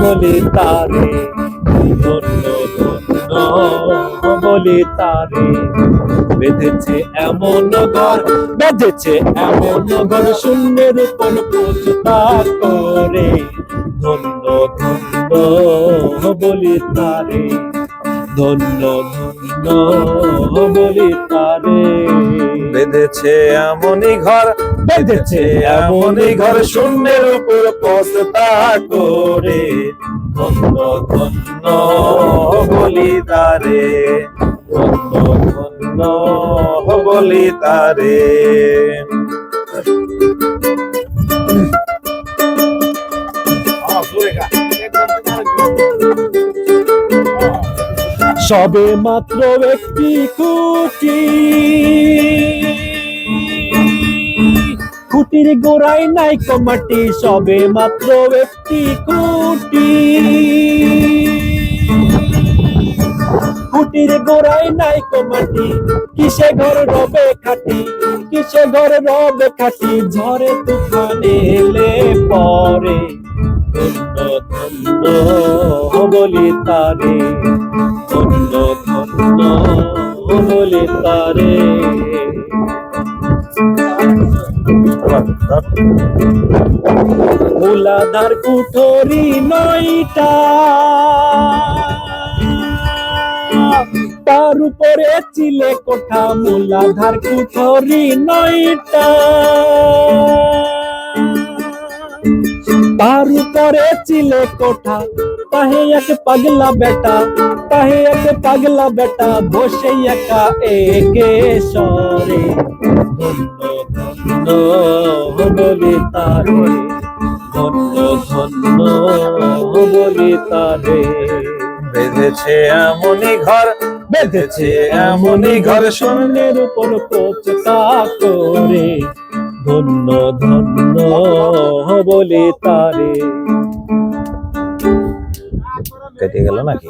বলি তারে ধন্য ধন্য বলি তারে বেঁধেছে এমন ঘর, বেঁধেছে এমন ঘর, শূন্যের উপর পোচতা করে। ধন্য ধন্য বলি তারে, ধন্য ধন্য বলি তারে। বেঁধেছে এমনই ঘর বেঁধেছে এমনই ঘর শূন্যের উপর পস্তা করে। ধন্য ধন্য বলি তারে ধন্য ধন্য বলি তারে সবে মাত্র একটি খুঁটি খুঁটির গোড়ায় নাই কমাটি সবে মাত্র একটি কুটি কুটির গোড়ায় নাই কমাটি কিসে ঘর রবে খাটি, কিসে ঘর রবে খাটি ঝরে তুফানে এলে পরে। বলি তারে বলি তারে। মূলাধার কুঠরি নয়টা। তার উপরে চিলে কোঠা মূলাধার কুঠরি নয়টা। তার উপরে চিলে কোঠা, তাহে এক পাগলা বেটা, তাহে এক পাগলা বেটা, বসে একা একে সরে। বলি তারে ধন্য ধন্য বলি তারে। বেঁধেছে এমনই ঘর বেঁধেছে এমনই ঘর শূন্যের উপর কোচতা করে। ধন্য ধন্য বলি তারে। কেটে গেল নাকি?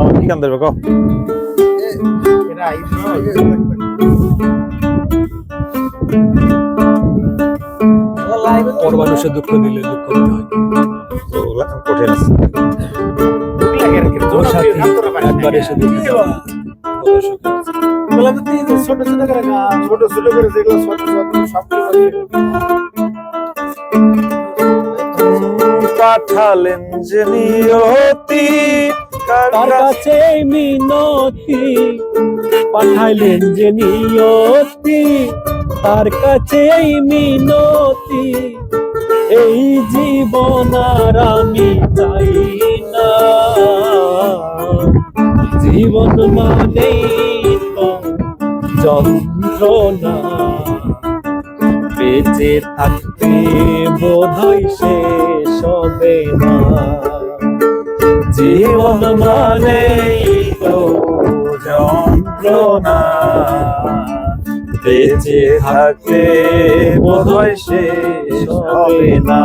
আমার কি কান দেবে কো পর মানুষের দুঃখ দিলে দুঃখ দিতে হয় কঠিন আছে তোর সাথে একবার এসে দেখে যাও। কত সুখে আছে। ছোট ছোট করে ছোট ছোট করে যেগুলো ছোট ছোট সব পাঠালেন যে নিয়তি তার কাছে মিনতি পাঠাইলেন যে নিয়তি তার কাছে মিনতি। এই জীবন আর আমি চাই না। জীবন মানেই তো যন্ত্রণা। বেঁচে থাকতে বোধহয় শেষ হবে না। জীবন মানেই তো যন্ত্রণা। বেঁচে থাকতে বোধহয় শেষ হবে না।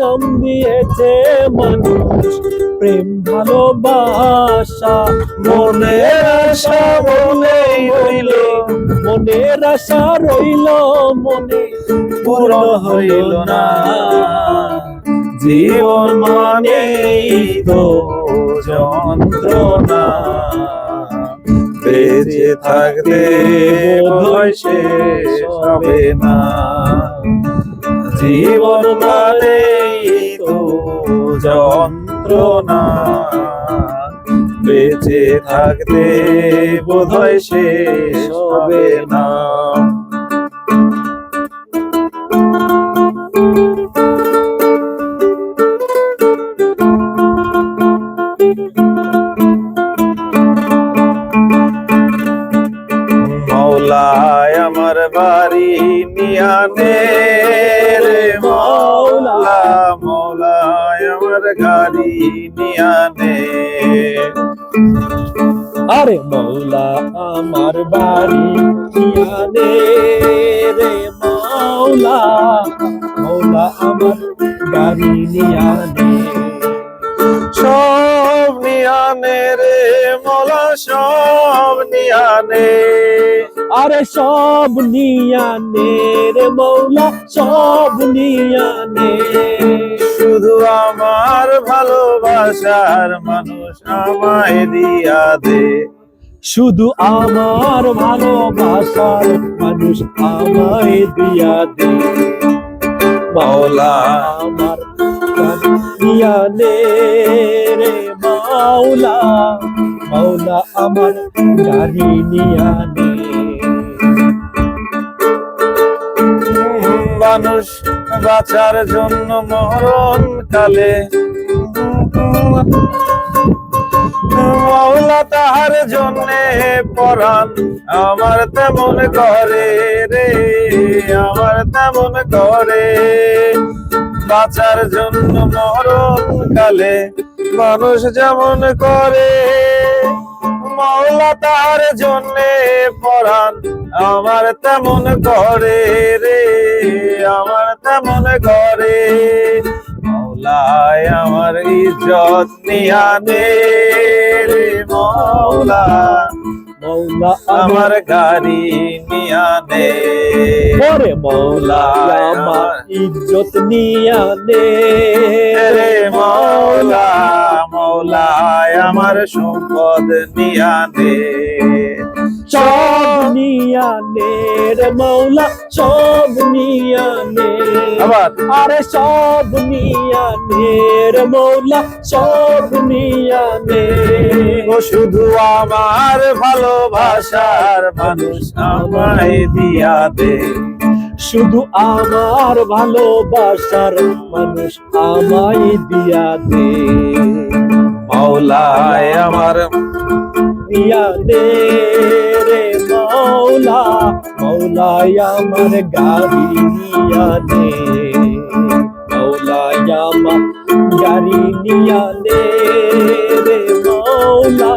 নাম দিয়েছে মানুষ। প্রেম, ভালোবাসা, মনের আশা বলেই রইল। মনের আশা রইল, মনে পূর্ণ হইল না। জীবন মানে তো যন্ত্রণা। বেঁচে বোধহয় শেষ হবে না। জীবন মানেই তো যন্ত্রণা। বেঁচে থাকতে বোধহয় শেষ হবে না। বাড়ি নিয়ানে রে মৌলা মৌলায় আমার গাড়ি নিয়ানে আরে মৌলা আমার বাড়ি ইয়ানে রে মৌলা মৌলা আমার গাড়ি নিয়ানে সব নিয়ানে রে মৌলা সব নিয়ানে আরে সব নিয়ানে রে মৌলা সব নিয়ানে শুধু আমার ভালোবাসার মানুষ আমায় দিয়া দে। শুধু আমার ভালোবাসার মানুষ আমায় দিয়া দে। মৌলা। আমার ইয়ানে রে মাওলা মাওলা আমার গাড়ি নিয়ানে মানুষ বাঁচার জন্য মরণ কালে মৌলা তাহার জন্যে পরাণ আমার তেমন করে রে, আমার তেমন করে বাঁচার জন্য মরণ কালে মানুষ যেমন করে মৌলা তার জন্যে পরাণ আমার তেমন করে রে। আমার তেমন করে মৌলায় আমার ইজ্জত নিয়ানে রে মৌলা। মাওলা আমার গাড়ি নিয়ানে ওরে মৌলা আমার ইজ্জত নিয়ানে রে মৌলা মৌলায় আমার সম্পদ নিয়ানে সব নিয়ানে রে মাওলা সব নিয়ানে আবার। আরে সব নিয়ানে রে মৌলা সব নিয়ানে ও শুধু আমার ভালোবাসার মানুষ আমায় দিয়া দে। শুধু আমার ভালোবাসার মানুষ আমায় দিয়া দে। মৌলায় আমার দিয়া দে। মৌলা মৌলায় আমার গাড়ি নিয়া দে মৌলায় আমার গাড়ি নিয়া দে রে মৌলা।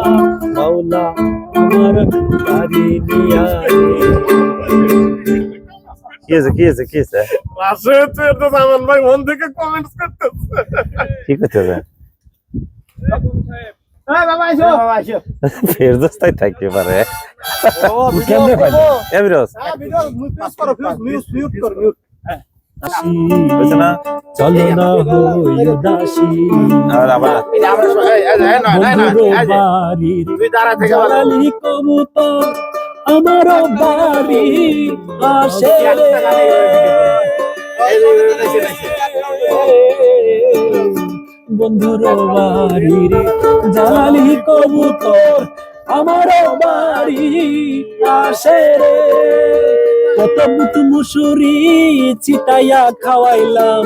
মৌলা আমার গাড়ি নিয়া কি আছে কি আছে কি আছে পাশে তুই তো সামান ভাই মন থেকে কমেন্টস করতেছে। কি করতেছে হ্যাঁ বাবা আইসো বাবা থাকতে পারে। ও কেমনে পাইলি? এবিরস হ্যাঁ ভিডিও মিউট করো মিউট মিউট করো মিউট বুঝছ না? চলো না হই দাসী। আর আবার। এই যে আমরা এই নয়, বন্ধুরো তুই বাড়ি আসে। জালালি কবুতর আমার বাড়ি আসে রে। কত বুট মুসুরি চিটাইয়া খাওয়াইলাম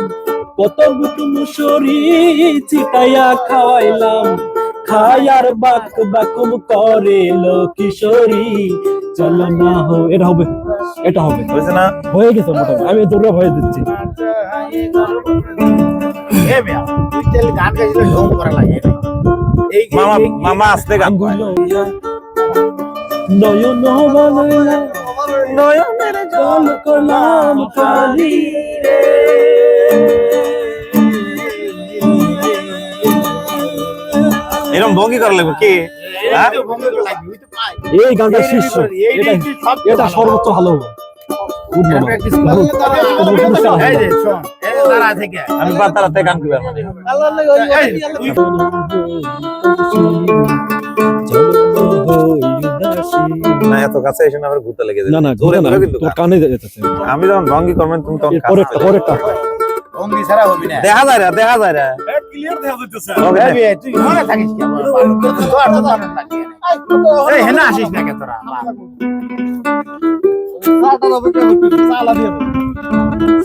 কত বুট মুসুরি চিটাইয়া খাওয়াইলাম। খায়ার বাক বাকুম করে লো কিশোরী চলো না হো এটা হবে এটা হবে। বুঝছ না? হয়ে গেছে মোটামুটি আমি তোরা ভয় দিচ্ছি। গান গাইছিলে ঢং করা লাগে। মামা মামা আসতে গান নয়ন নয়নের জল করলাম কালি রে এরকম ভঙ্গি করা লাগবে কি? হ্যাঁ? এই গানটা শীর্ষ এটা। সর্বোচ্চ ভালো হবে। আমি পাতারাতে গান মানে তুই না এত কাছে এসে না আবার ঘুরতে লেগে না না জোরে ঘুরে না তোর কানে যেতেছে আমি যখন ভঙ্গি করবেন তুমি তখন এর কাছে পরেরটা ভঙ্গি ছাড়া হবি না। দেখা যায় না দেখা যায় না হবে? এই বে, তুই মনে থাকিস কি তো আর তো না। এই, হেনা আসিস না কে তোরা?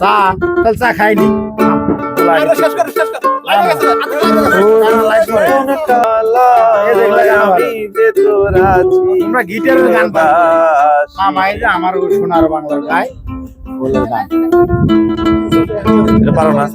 চা, চা খাইনি শেষ কর শেষ কর তোমরা গিটারের গান। মামা এই যে আমার সোনার বাংলার গায়। বলে গান পারো না।